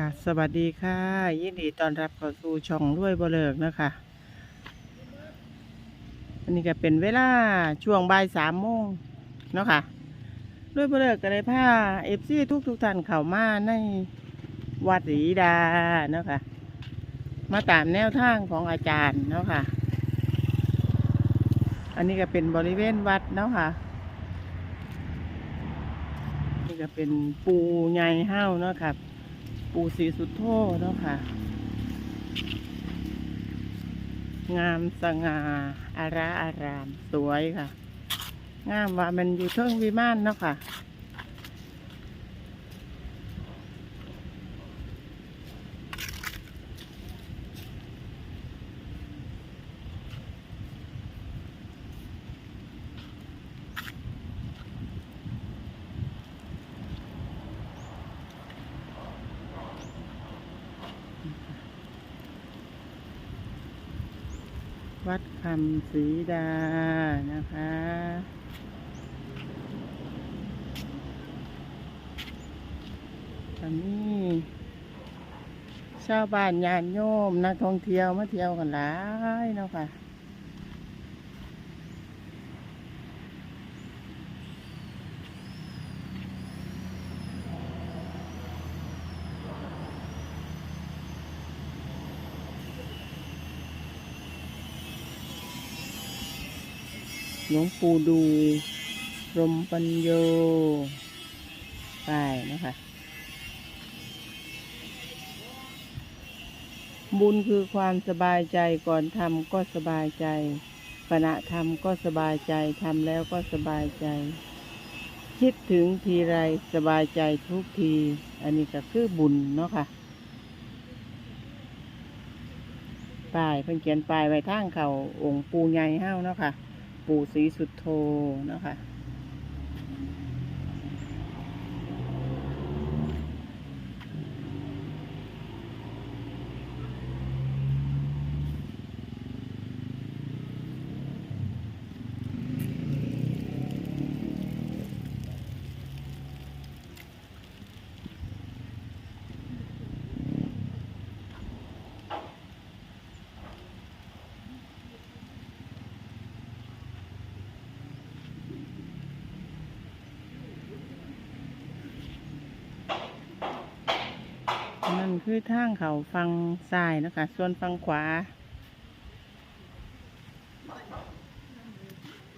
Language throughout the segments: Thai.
ค่ะสวัสดีค่ะ ยินดีต้อนรับเข้าสู่ช่องรวยบเลิกนะคะ อันนี้ก็เป็นเวลาช่วงบ่ายสามโมงเนาะค่ะรวยบเลิกก็เลยพาเอฟซีทุกทุกท่านเข้ามาในวัดศรีดาเนาะค่ะ มาตามแนวทางของอาจารย์เนาะค่ะ อันนี้ก็เป็นบริเวณวัดเนาะค่ะนี่ก็เป็นปูใหญ่ห้าเนาะครับ ปูสีสุดโทเนาะค่ะ งามสง่าอาราอาราม สวยค่ะ งามว่ามันอยู่เทิงวิมานเนาะค่ะ วัด คำสีดานะคะ ตอนนี้ชาวบ้านญาติโยมนักท่องเที่ยวมาเที่ยวกันหลายเนาะค่ะ หลวงปู่ดูรมปัญโยไปนะคะ บุญคือความสบายใจก่อนทำก็สบายใจขณะทำก็สบายใจทำแล้วก็สบายใจ คิดถึงทีไรสบายใจทุกที อันนี้ก็คือบุญเนาะค่ะป้ายเพิ่นเขียนป้ายไว้ทางเขาองค์ปูใหญ่เฮ้าเนาะค่ะ ปู่ศรีสุดโทนะคะ นั่นคือทางเขาฟังซ้ายนะคะ ส่วนฟังขวา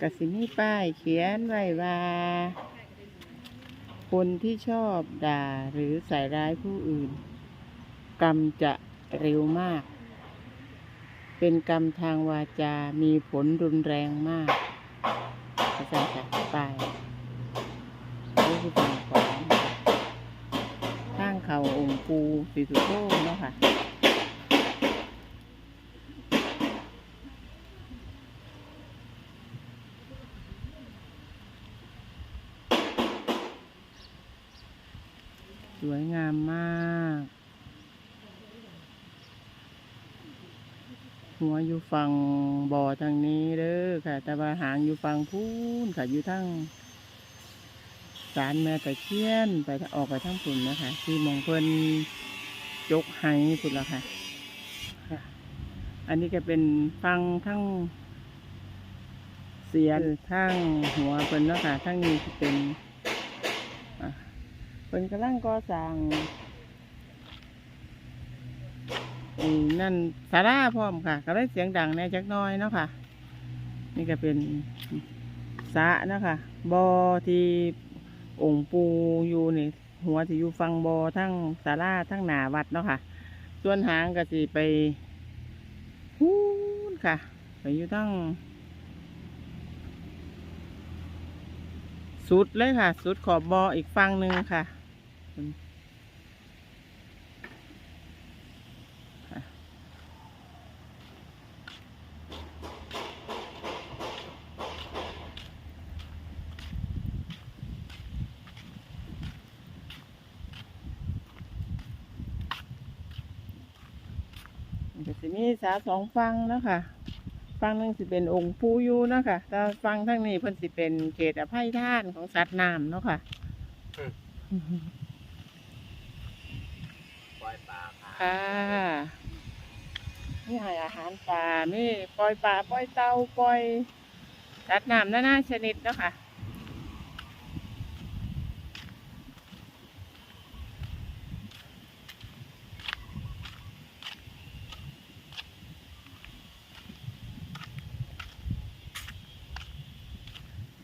กสิมีป้ายเขียนไว้ว่า คนที่ชอบด่าหรือใส่ร้ายผู้อื่น กรรมจะเร็วมาก เป็นกรรมทางวาจา มีผลรุนแรงมากอาจารย์ค่ะป้ายนี่คือฝั่งขวา เขาองค์ปูสีสุโธเนาะค่ะสวยงามมาก หัวอยู่ฝั่งบ่อทางนี้เด้อค่ะ แต่ว่าหางอยู่ฝั่งพูนค่ะอยู่ทั้ง สารแม่ตะเคียนไปออกไปทั้งปุ่นนะคะ ที่มองเพิ่นยกไห้ปุ่นละค่ะค่ะ อันนี้ก็เป็นฟังทั้งเสียนทั้งหัวเพิ่นนะคะทั้งนี้สิเป็นเพิ่นกำลังก่อสร้างนั่นสาราพร้อมค่ะ ก็ได้เสียงดังแน่จักน้อยเนาะค่ะ นี่ก็เป็นสะเนาะค่ะบอ่อที่ องค์ปูอยู่นี่หัวที่อยู่ฟังบอทั้งสาราทั้งหนาวัดเนาะค่ะ ส่วนหางก็สิไปหูนค่ะไปอยู่ทั้งสุดเลยค่ะ สุดขอบบออีกฟังหนึ่งค่ะาสองฟังเนาะค่ะฟังหนึงสิเป็นองค์ปูอยู่เนาะค่ะแต่ฟังทั้งนี้เพิ่นสิเป็นเขตอภัยทานของสัตว์น้ำเนาะค่ะไปล่อยปลาค่ะค่ะนี่ให้อาหารปลามีปล่อยปลาปล่อยเต่าปล่อยสัตว์น้ำนานาชนิดเนาะค่ะ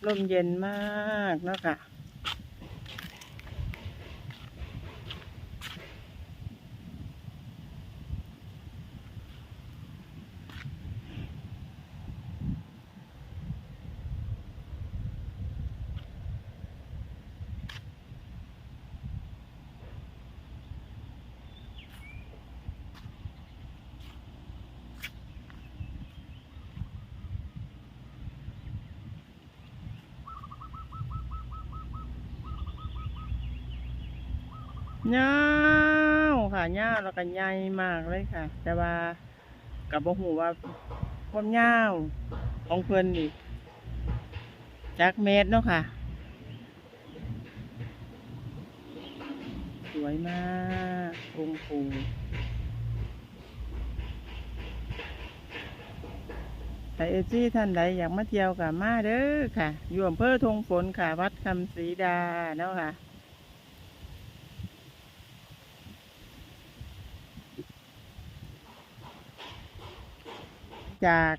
ลมเย็นมากเนาะค่ะ ยาค่ะยาแล้วก็ใหญ่มากเลยค่ะ แต่ว่ากับบ่หูว่าความยาของเพิ่นอีกจักเมตรเนาะค่ะ สวยมากองค์ปู่แต่เอจี้ท่านใดอยากมาเที่ยวกับมาเด้อค่ะ อยู่อำเภอทงฝนค่ะ วัดคำศรีดาเนาะค่ะ จาก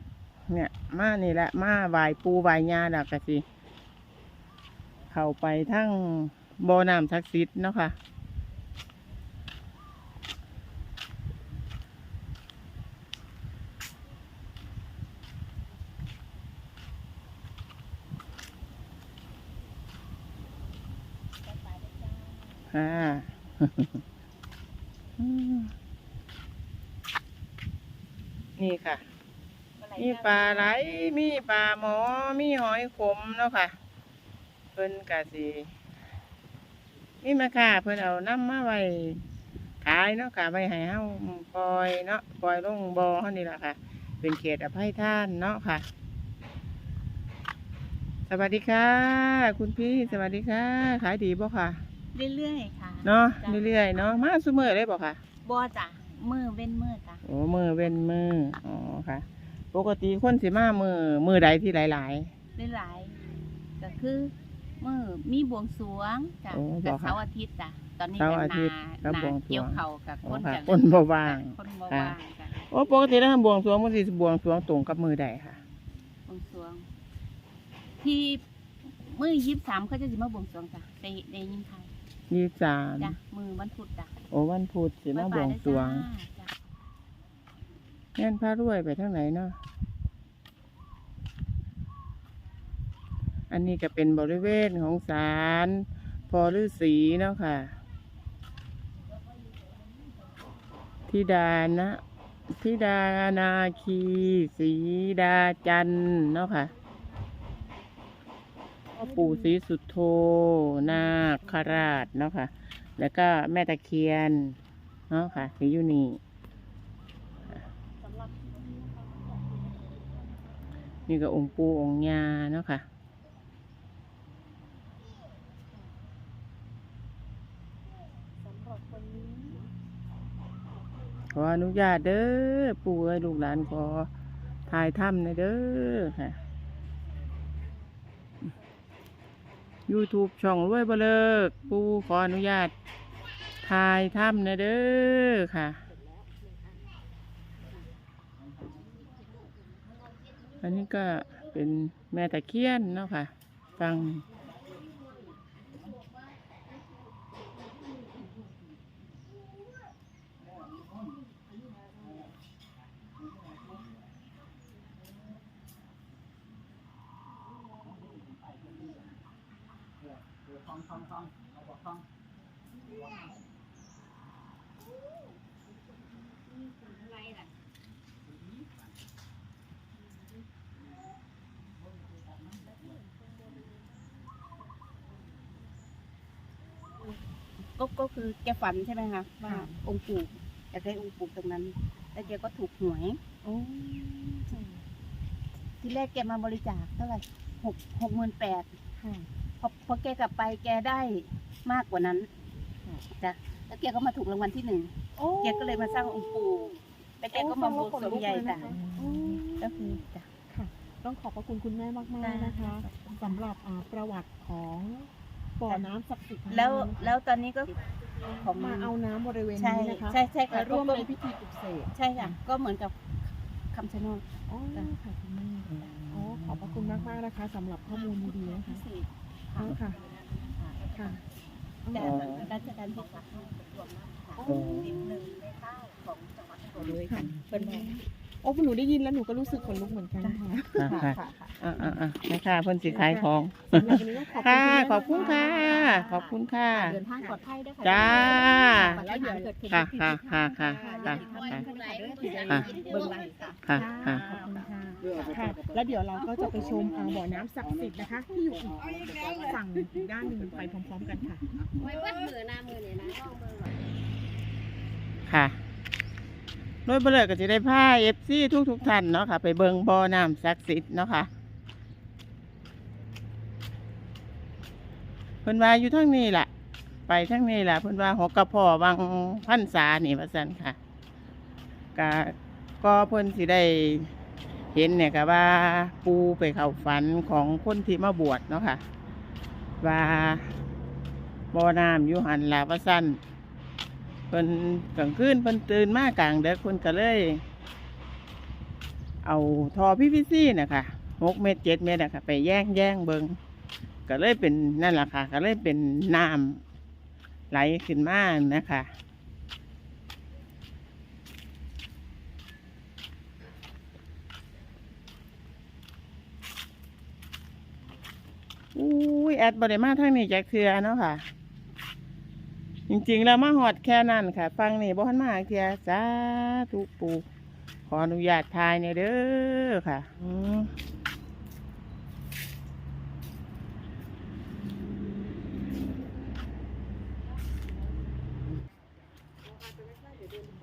เนี่ย มานี่แหละ มาไหวปูไหวยาดักกะสิ เข้าไปทั้งบ่อน้ำศักดิ์สิทธิ์เนาะค่ะค่ะนี่ค่ะ มีปลาไหล มีปลาหมอ มีหอยขมเนาะค่ะ เพิ่นกะสิมีแมาค่ะเพิ่นเอาน้ำมาไว้ขายเนาะค่ะไว้ให้เฮาปล่อยเนาะปล่อยลงบ่อเฮานี่ล่ะค่ะ เป็นเขตอภัยทานเนาะค่ะ สวัสดีค่ะ คุณพี่สวัสดีค่ะ ขายดีบ่ค่ะ เรื่อยๆค่ะเนาะจ้ะเรื่อยๆเนาะมาซุมื้อเลยบ่ค่ะ บ่จ้ะมือเว้นมือจ้ะ โอ้มือเว้นมืออ๋อค่ะ ปกติคนสิมามือมือใดที่หลาย หลายๆก็คือมือมีบวงสรวงจ้ะโอ้บกัอบกค่ะเสาร์อาทิตย์จ้ะตอนนี้เสาร์ก็อาทิตย์นาครับนาบวงสรวงเกี่ยวเขากับอ๋คอนค่ะกัคนบ่ว่างคนบ่ค่ะว่างจ้ะๆ โอ้ปกติแล้วบวงสรวงมันสิบวงสรวงตรงกับมือใดค่ะ บวงสรวง ที่มือยี่สิบสามเขาจะสิมาบวงสรวงจ้ะได้ได้ยินใครยี่สามจ้ะมือวันพุธจ้ะโอ้วันพุธสิมาบวงสรวง บ๊ายบายเด้อจ้ะ แม่นพระรวยไปทางไหนเนาะ อันนี้ก็เป็นบริเวณของศาลพอฤาษีเนาะค่ะทิดานะทิดานาคีสีดาจันเนาะค่ะพ่อปู่ศรีสุดโท นาคราชเนาะค่ะ แล้วก็แม่ตะเคียน เนาะค่ะที่อยู่นี่ นี่ก็องค์ปูองค์ยาเนาะค่ะ ขออนุญาตเด้อปู่เอ้ยลูกหลานขอถ่ายถ้ำนอยเด้อค่ะ YouTube ช่องรวยบ่เลิก ปู่ขออนุญาตถ่ายถ้ำนอยเด้อค่ะ อันนี้ก็เป็นแม่ตะเคียนเนาะค่ะ ฟัง ก็ก็คือแกฝันใช่ไหมคะว่าองค์ปู่อยากได้องค์ปู่ตรงนั้น แล้วแกก็ถูกหวยโอ้ทีแรกแกมาบริจาคเท่าไหร่หกหกหมื่นแปดค่ะพอพอแกกลับไปแกได้มากกว่านั้นจ้ะแล้วแกก็มาถูกรางวัลที่หนึ่งโอ้แกก็เลยมาสร้างองค์ปู่แล้วแกก็มาบวงสรวงใหญ่ต่างอืมก็คือจ้ะค่ะต้องขอบพระคุณคุณแม่มากๆนะคะสำหรับอ่าประวัติของ บ่อน้ำศักดิ์สิทธิ์แล้วแล้วตอนนี้ก็ของมาเอาน้ำบริเวณใช่นี้นะคะใช่ใช่ค่ะมาร่วมก็ในพิธีปลุกเสกใช่ค่ะ ก็เหมือนกับคำชะโนดอ๋อค่ะคุณแม่อ๋อขอบพระคุณมากๆนะคะสำหรับข้อมูลดีๆนะคะพิเศษอ๋อค่ะค่ะแต่อ๋อราชการที่สามรวมน้ำค่ะอ๋อสิบหนึ่งในเก้าของจังหวัดอุบลเลยค่ะเป็นไง โอ้หนูได้ยินแล้วหนูก็รู้สึกขนลุกเหมือนกันค่ะค่ะค่ะอ่าอ่าอ่าแม่ค่ะเพิ่นสิขายของสำหรับวันนี้ก็ขอบคุณค่ะณแม่ขอบคุณค่ะมากๆขอบคุณค่ะ เดินทางปลอดภัยด้วยค่ะจ้าแล้วเดี๋ยวเกิดเหตุค่ะค่ะค่ะค่ะค่ะค่ะค่ะเบิ่งไว้ค่ะ ค่ะค่ะ ขอบคุณค่ะค่ะ แล้วเดี๋ยวเราก็จะไปชมอ่าบ่อน้ำศักดิ์สิทธิ์นะคะ ที่อยู่อีกฝั่งอีกด้านหนึ่งไปพร้อม ๆ กันค่ะ ไว้วัดมือหน้ามือเนี่ยนะลองเบิ่งหน่อยค่ะ โดยเบลก็จะได้ผ้าเอฟซีทุกทุกท่านเนาะค่ะ ไปเบิงบ่อน้ำศักดิ์สิทธิ์เนาะค่ะเพิ่นว่าอยู่ทั้งนี้แหละไปทั้งนี้แหละเพิ่นว่าหกกระพอวังพันษานี่ว่าซั่นค่ะก็ก็เพิ่นสิได้เห็นเนี่ยก็ว่าปูไปเข้าฝันของคนที่มาบวชเนาะค่ะ ว่าบ่อน้ำอยู่หันลาว่าซั่น เพิ่นกลางคืนเพิ่นตื่นมากลางเด็กเพิ่นก็เลย เอาทอพีพีซีนะคะหกเมตรเจ็ดเมตรนะคะไปแย่งแย่งเบิงก็เลยเป็นนั่นแหละค่ะ ก็เลยเป็นน้ำไหลขึ้นมานะคะอุ้ยแอดบริมาทางนี้จากเทือเนาะค่ะ จริงๆแล้วมาหอดแค่นั้นค่ะ ฟังนี่บ่ทันมาเทือจ้าทุปูขออนุญาตทายเนี่ยเด้อค่ะอืม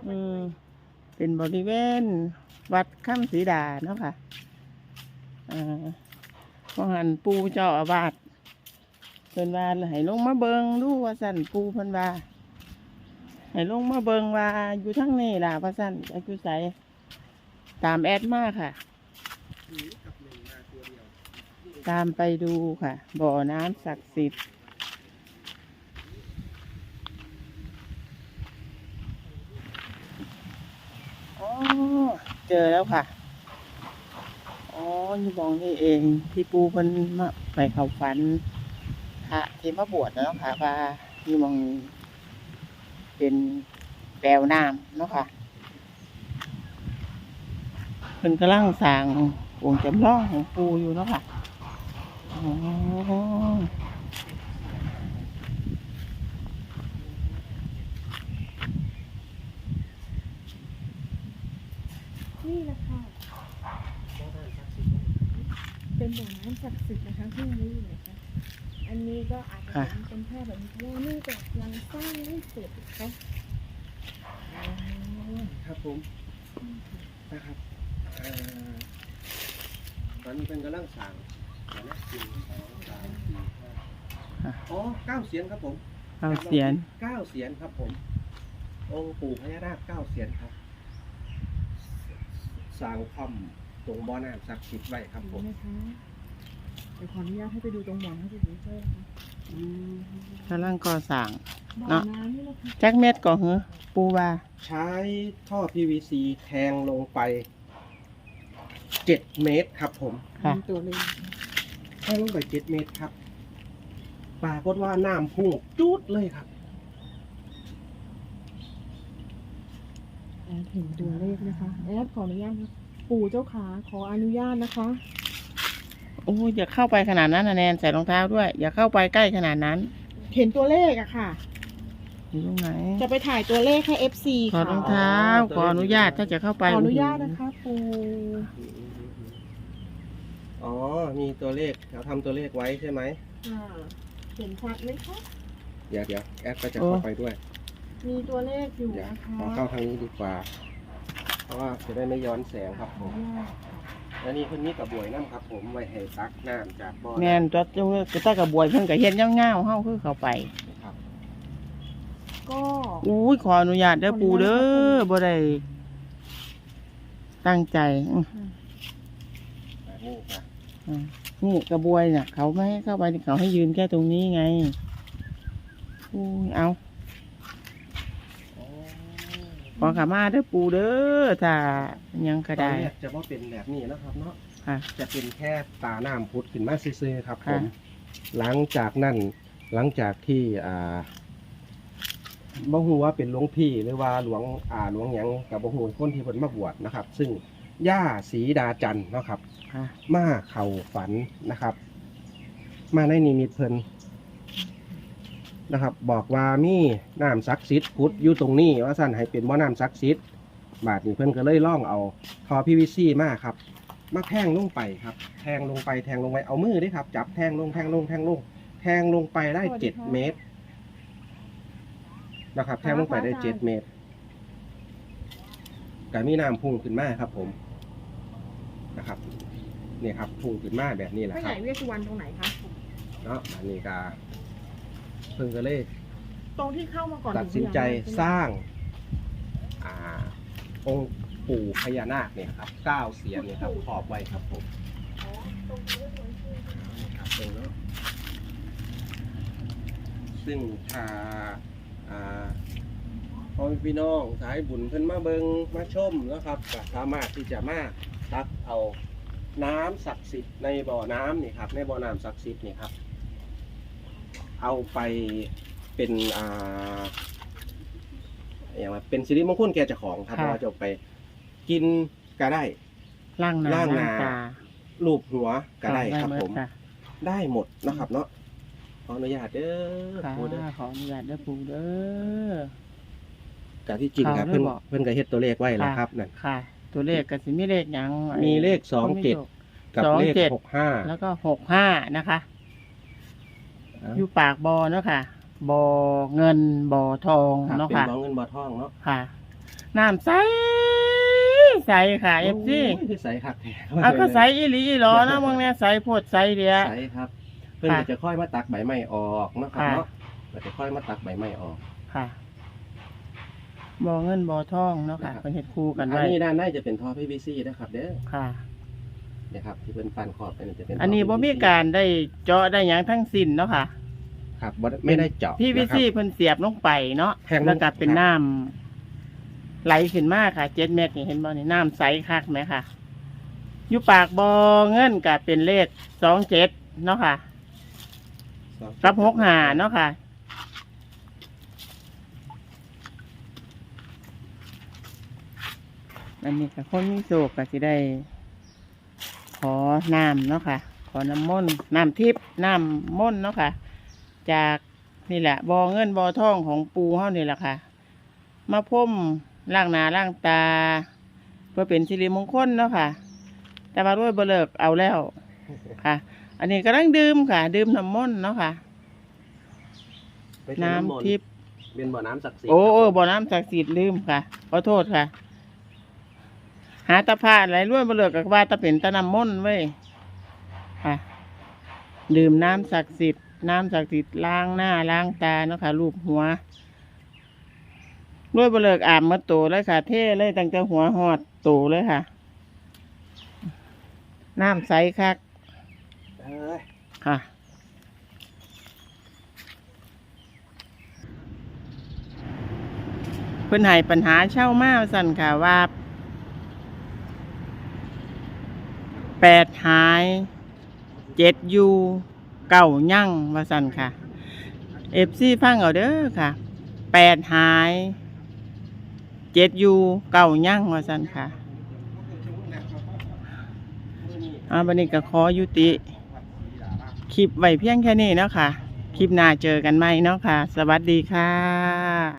อืมเป็นบริเวณ วัดข้ามสีดาเนาะค่ะอ่าพอหันปูเจ้าอาวาส เพิ่นว่าให้ลงมาเบิงดูว่าสั่นปูเพิ่นว่าให้ลงมาเบิงว่าอยู่ทั้งนี้ล่ะว่าสั่นจักอยู่ไสตามแอดมาค่ะ ตามไปดูค่ะ บ่อน้ำศักดิ์สิทธิ์อ๋อเจอแล้วค่ะ อ๋ออยู่มองนี่เอง ที่ปูเพิ่นมาไปเขาฝัน พระที่มาบวชเนาะค่ะว่าอยู่มองเป็นแปลวน้ำเนาะค่ะเพิ่นกำลังสร้างองค์จำลองของปูอยู่เนาะค่ะนี่แหละค่ะ เป็นบ่อน้ำศักดิ์สิทธิ์นะคะที่นี่นะคะ อันนี้ก็อาจจะค่ะเป็นเป็นแค่แบบนี้เพราะว่าเนื่องจากยังสร้างไม่เสร็จนะคะอ๋อครับผมนะครับเอ่อตอนนี้เป็นกำลังสั่งเดี๋ยวนะหนึ่งสองสามสี่ห้าอ๋อเก้าเสียนครับผมเอาเสียนเก้าเสียนครับผม องค์ปู่พญานาคเก้าเสียนครับสร้างคว่ำตรงบ่อน้ำศักดิ์สิทธิ์ไว้ครับผมนี่นะคะเดี๋ยวขออนุญาตให้ไปดูตรงบ่อน้ำศักดิ์สิทธิ์ด้วยนะคะกำลังก่อสร้าง บ่อเนาะ น้ำนี่นะคะจักเม็ดก่อเหรอปูว่าใช้ท่อ PVC แทงลงไปเจ็ดเมตรครับผมค่ะ มีตัวเลยแทงลงไปเจ็ดเมตรครับ ปรากฏว่าน้ำพุ่งจูดเลยครับ แอดเห็นตัวเลขนะคะแอดขออนุญาตนะปู่เจ้าขาขออนุญาตนะคะโอ้ยอย่าเข้าไปขนาดนั้นนะแนนใส่รองเท้าด้วย อย่าเข้าไปใกล้ขนาดนั้น เห็นตัวเลขอะค่ะ อยู่ตรงไหนจะไปถ่ายตัวเลขให้ FC ขอค่ะรองเท้าขออนุญาตถ้าจะเข้าไปขออนุญาตนะคะปู่อ๋อ มีตัวเลขเราทำตัวเลขไว้ใช่ไหมค่ะเห็นชัดไหมคะ เดี๋ยวเดี๋ยวแอดก็จะเข้าไปด้วย มีตัวเลขอยู่เดี๋ยวนะคะขอเข้าทางนี้ดีกว่า เพราะว่าจะได้ไม่ย้อนแสงครับผมและนี่เพิ่นมีกระบวยน้ำครับ ผมไว้ให้ตักน้ำจากบ่อแมนตัวเจ้าก็ตากระบวยเพิ่นก็เฮ็ดย่างๆเฮาคือเข้าไปนะครับก็อุ้ยขออนุญาตเด้อปูเด้อบ่ได้ตั้งใจอื้อแบบนี้ค่ะอืมนี่กระบวยเนี่ยเขาไม่ให้เข้าไปเขาให้ยืนแค่ตรงนี้ไงอุ้ยเอาอ๋อ ขอขามาเด้อปูเด้อถ้ายังก็ตอนได้แรกจะว่าเป็นแบบนี้นะครับเนาะค่ะ จะเป็นแค่ตาน้ำพุดขึ้นมาซื่อๆครับผค่ะ มหลังจากนั้นหลังจากที่อ่าบ่ฮู้ว่าเป็นหลวงพี่หรือว่าหลวงอ่าหลวงหยังกับบ่ฮู้คนที่เพิ่นมาบวชนะครับ ซึ่งย่าศรีดาจันทร์เนาะครับ ค่ะ มาเข่าฝันนะครับ มาในนิมิตเพิ่น นะครับ บอกว่ามีน้ำศักดิ์สิทธิ์พุทธอยู่ตรงนี้ว่าสั่นให้เป็นบ่อน้ำศักดิ์สิทธิ์บาดนี้เพิ่นก็เลยล่องเอาทอพีวีซีมาครับมาแทงลงไปครับ แทงลงไปแทงลงไปเอามือเด้วยครับ จับแทงลงแทงลงแทงลง แทงลงไปได้เจ็ดเมตรนะครับ แทงลงไปได้เจ็ดเมตรก็มีน้ำพุ่งขึ้นมาครับ ผมนะครับเนี่ยครับพุ่งขึ้นมาแบบนี้แหละพระคใหรัญ่บเวสสุวรรณตรงไหนคะ เนาะอันนี้ก็ เพิ่งก็เลย ตรงที่เข้ามาก่อนตัดสินใจถึงพญานาคช่ไหมสร้างอ่าองค์ปู่พญานาคเนี่ยครับเก้าเสียนเนี่ยครับขอบไว้ครับผมครับตรงเนาะซึ่งถ้าอ่าพ่อแม่พี่น้องสายบุญเพิ่นมาเบิงมาชมนะครับก็สามารถที่จะมาตักเอาน้ำศักดิ์สิทธิ์ในบ่อน้ำนี่ครับในบ่อน้ำศักดิ์สิทธิ์นี่ครับ เอาไปเป็นอ่าอย่างว่าเป็นสิริมงคลแก่เจ้าของครับค่ะเพราะว่าจะเอาไปกินก็ได้ ล่างหนาล่างหน้า ตารูปหัวก็ได้ครับหดผมค่ะได้หมดนะครับเนาะขออนุญาตเด้อค่ะปูเด้อขออนุญาตเด้อปูเด้อการที่จริงครับค่ะเพิ่นได้บอก เพิ่นก็เฮ็ดตัวเลขไว้แล้วค่ะครับนั่น ค่ะ ตัวเลขก็สิมีเลขหยังมีเลขสองเจ็ด กับสองเลขเจ็ดหกห้าแล้วก็หกห้านะคะ อยู่ปากบอเนาะค่ะบอเงินบอทองครับเนาะเป็นค่ะบ่อเงินบ่อทองเนาะค่ะน้ำใสใสค่ะเอฟซีโยคือใสครับแท้อะก็ใสอีหลีอีหลอนะมึงเนี่ยใสโพดใสเดีย ใสครับ เพิ่นค่ะก็จะค่อยมาตักใบไม้ออกเนาะครับค่ะ เนาะก็จะค่อยมาตักใบไม้ออก ค่ะบอเงินบอทองเนาะค่ะนะครับ เป็นเห็ดคู่กันอันไว้นี้ด้านในจะเป็นท่อ PVC นะครับเด้อค่ะ นะครับ ที่เพิ่นปันขอบไปนี่จะเป็นท่อันนี้บ่มีการได้เจาะได้หยังทั้งสิ้นเนาะค่ะครับบ่ได้ไม่ได้เจาะพี่วินะครับซี่เพิ่นเสียบลงไปเนาะแทงลง แล้วก็เป็นน้ำไหลขึ้นมาค่ะเจ็ดเม็ดนี่เห็นบ่นี่น้ำใสคักไหมค่ะอยู่ปากบอเงินก็เป็นเลขสองเจ็ดเนาะค่ะ กับหกหาเนาะค่ะ อันนี้ก็คนมีโศกก็สิได้ ขอน้ำเนาะค่ะ ขอน้ำมนต์น้ำทิพย์น้ำมนต์เนาะค่ะ จากนี่แหละบอเงินบอทองของปูเฮานี่แหละค่ะ มาพ่มล่างหนาล่างตา เพื่อเป็นสิริมงคลเนาะค่ะ แต่ว่าด้วยเบเลิกเอาแล้วค่ะ อันนี้กำลังดื่มค่ะ ดื่มน้ำมนต์เนาะค่ะไม่ใช่น้ำมต์ทิพย์เป็นบ่อน้ำศักดิ์สิทธิ์โอ้ครับโอ้ผมบ่อน้ำศักดิ์สิทธิ์ลืมค่ะขอโทษค่ะ หาตะพาอะไรร่วยเบเลิกกับว่าตะเป็นตะน้ำมนต์ไว้ยค่ะ ดื่มน้ำศักดิ์สิทธิ์น้ำศักดิ์สิทธิ์ล้างหน้าล้างตาเนาะค่ะรูปหัวร่วยเบเลิกอาบมาโตเลยค่ะ เท่เลยตั้งแต่หัวหอดโตเลยค่ะ น้ำใสคักค่ะเพิ่นให้ปัญหาเช่ามาสั่นค่ะว่า แปดหายเจ็ดยูเก้ายั่งว่าสันค่ะเอฟซีฟังเอาเด้อค่ะแปดหายเจ็ดยูเก้ายั่งว่าสันค่ะอาบันนี้ก็ขอยุติ คลิปไว้เพียงแค่นี้เนาะค่ะ คลิปหน้าเจอกันไหมเนาะค่ะ สวัสดีค่ะ